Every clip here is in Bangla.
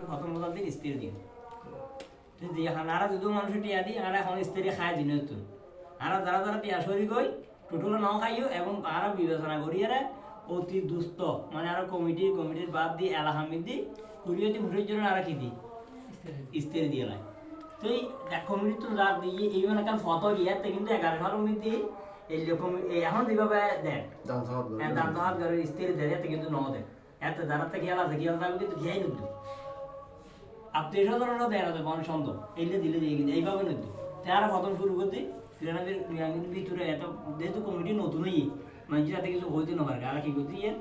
প্রথম কথা দিন স্ত্রী দিন। তুই দিয়ে হানারা যদি মানুষ টিয়া দিই আর এখন স্ত্রী খায় দিন তো আর যারা যারা টিয়া সরি গই টোটুলো নাও খাইও এবং আর বিবেচনা করিয়ে অতি দুস্থ। মানে আর কমিটি কমিটির বাদ দি এলাহামিদ দি কুড়িয়ে দি মুঠের জন্য আর কি দি? স্ত্রী দিয়ে লাই তো এই কমিটি তো যা দিয়ে এই মানে কাল ফটো ইয়াতে কিন্তু এগারো ঘর কমিটি এই রকম এখন যেভাবে দেন দাম সহজ হ্যাঁ, দাম তো হাত করে স্ত্রী দেয় এতে কিন্তু ন দেয়। এত যারা থেকে খেয়াল আছে থাকবে কিন্তু খেয়াই নিত আত্মীয় স্বজনরা দেয় না তো মানুষ সন্দ এইলে দিলে দিয়ে কিন্তু এইভাবে নিত তারা প্রথম শুরু করতে ফিরানাদের ভিতরে এত যেহেতু কমিটি নতুনই মানুষ যাতে কিছু হইতে না পারে আর কি করতে ইয়ে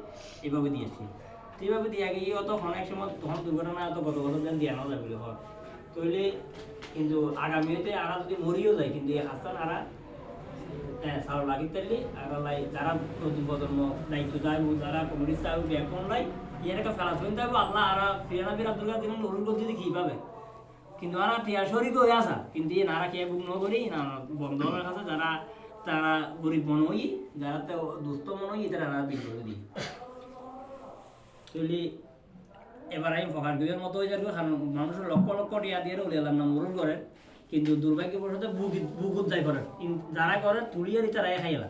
এইভাবে দিয়েছি তো এইভাবে দিয়ে আগে অত অনেক সময় তখন দুর্ঘটনা অত গত গত দিন দিয়ে আনা যাবে হয় তাহলে কিন্তু আগামীতে আরা যদি মরিও যায়, কিন্তু এই হাস্তান আরা হ্যাঁ সারা লাগি তাইলে আর যারা নতুন প্রজন্ম দায়িত্ব যায় যারা কমিউনিস্ট চাই ব্যাকরণ নাই ফেলা শুনতে হবে আল্লাহ ফিরানা দুর্গা দিন কি পাবে, কিন্তু হয়ে আসা। কিন্তু নারা কে বুক নগরি না বন্ধ হয়ে আছে যারা, তারা গরিব মনে যারা তো দুস্থ মনে তারা নারা করে এবার আমি ফকার গিয়ের মতো হয়ে যাবে মানুষের লক্ষ লক্ষ টিয়া দিয়ে উড়ে এলাম না মরুন করে। কিন্তু দুর্ভাগ্যবশত বুক বুকুত করে। কিন- যারা করে তুলিয়ে তারাই খাইলা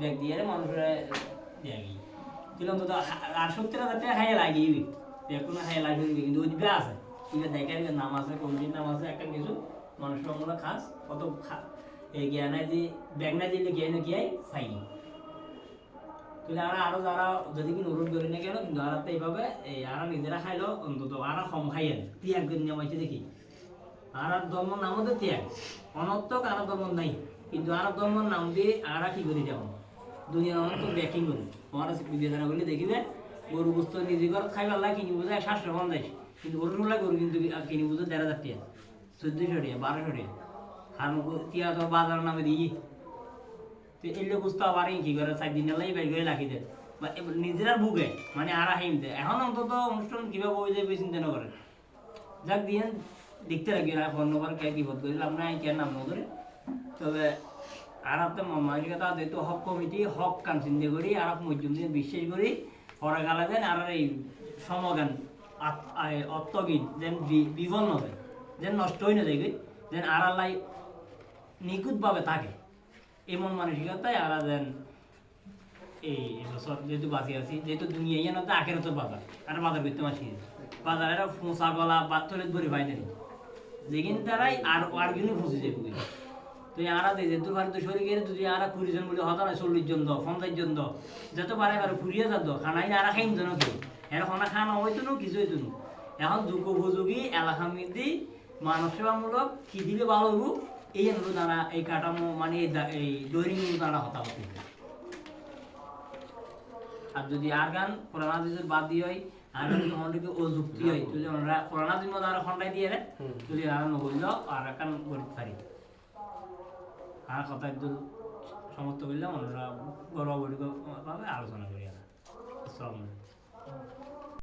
ব্যাগ দিয়ে মানুষের আর লাগিয়ে কোনো খাইয়ে লাগিয়ে দিবি, কিন্তু ওইদিকে আছে নাম আছে নাম আছে, একটা কিছু, মানুষের খাস, কত এই জ্ঞান যে, ব্যাগ না দিলে জ্ঞান গিয়াই ফাইনি তাহলে আর, আরও যারা যদি কি অনুরোধ করি না কেন কিন্তু আর এইভাবে এই আর নিজেরা খাইলো, অন্তত আর কম তিয়াগ করে নেওয়াইছে দেখি। আর ধর্ম নাম হচ্ছে ত্যাগ। অনর্থক আর ধর্ম নাই। কিন্তু আর ধর্ম নাম দিয়ে আর কি করি যাব দুনিয়ার অনর্থক ব্যাকিং করি। তোমার বিবেচনা করলে দেখিবে, গরু বস্তু নিজে ঘর খাইবার লাগে, কিনি বোঝায় সাতশো পঞ্চাশ। কিন্তু গরু ঠোলা গরু কিন্তু কিনি বোঝায় দেড় হাজার টাকা। চোদ্দশো টাকা, বারোশো টাকা। আর তিয়া তো বাজার নামে দিই। তো এলে বুঝতে পারি কি করে, চার দিন এলাই বাই করে রাখি দেয় বা নিজেরা বুকে মানে আর হাইম দেয় এখন অন্তত অনুষ্ঠান কীভাবে হয়ে যাবে চিন্তা না করে। যাক, দিয়ে দেখতে লাগি না অন্যবার কে বিপদ করি আমরা আই কে নাম নগরে তবে আর আপনার মামার কথা যেহেতু হক কমিটি, হক কাম চিন্তা করি আর মধ্যম দিন বিশ্বাস করি, পরে গালা দেন আর এই সমগান আত- যেন বি- বিফল নয় যেন নষ্ট হয়ে না যায় যেন আল্লাহ নিখুঁতভাবে থাকে। এমন মানসিকতায় আর যেন এই এবছর যেহেতু বাঁচি আছি, যেহেতু দুনিয়া ইয়ে না তো আখের তো বাজার আর বাজার করতে মাসি বাজার এটা ফোঁসা গলা বাচ্চলে ভরে পাই দেনি যেখানে তারাই আর আর কিন্তু ফুসি যায় পুকুরে তো আরা দে যেহেতু পারে তো শরীর গেলে যদি আরা কুড়ি জন বলে হতা নয় চল্লিশ জন দাও পঞ্চাশ জন দাও। যত পারে পারে ফুরিয়ে যাত খানাই আরা খাইন জন কি এর খানা খানা হইতো না কিছু হইতো না এখন যোগ্য উপযোগী এলাকা মিদি মানব সেবামূলক কি দিলে ভালো হব? এই অনুরোধ তারা এই কাঠামো মানে এই দা- দৈরিং তারা হতা হতে আর যদি আর গান কোরআন হাদিসের বাদ দিয়ে হয় আর গান আমাদেরকে অযুক্তি হয় তাহলে আমরা কোরআন হাদিস মধ্যে আর খন্ডাই দিয়ে রে তাহলে আর নগরিল আর কান গরিব পারি। আর কথা একদম সমর্থ করলাম ওনারা গর্বগরিকভাবে আলোচনা করি আসসালামু আলাইকুম।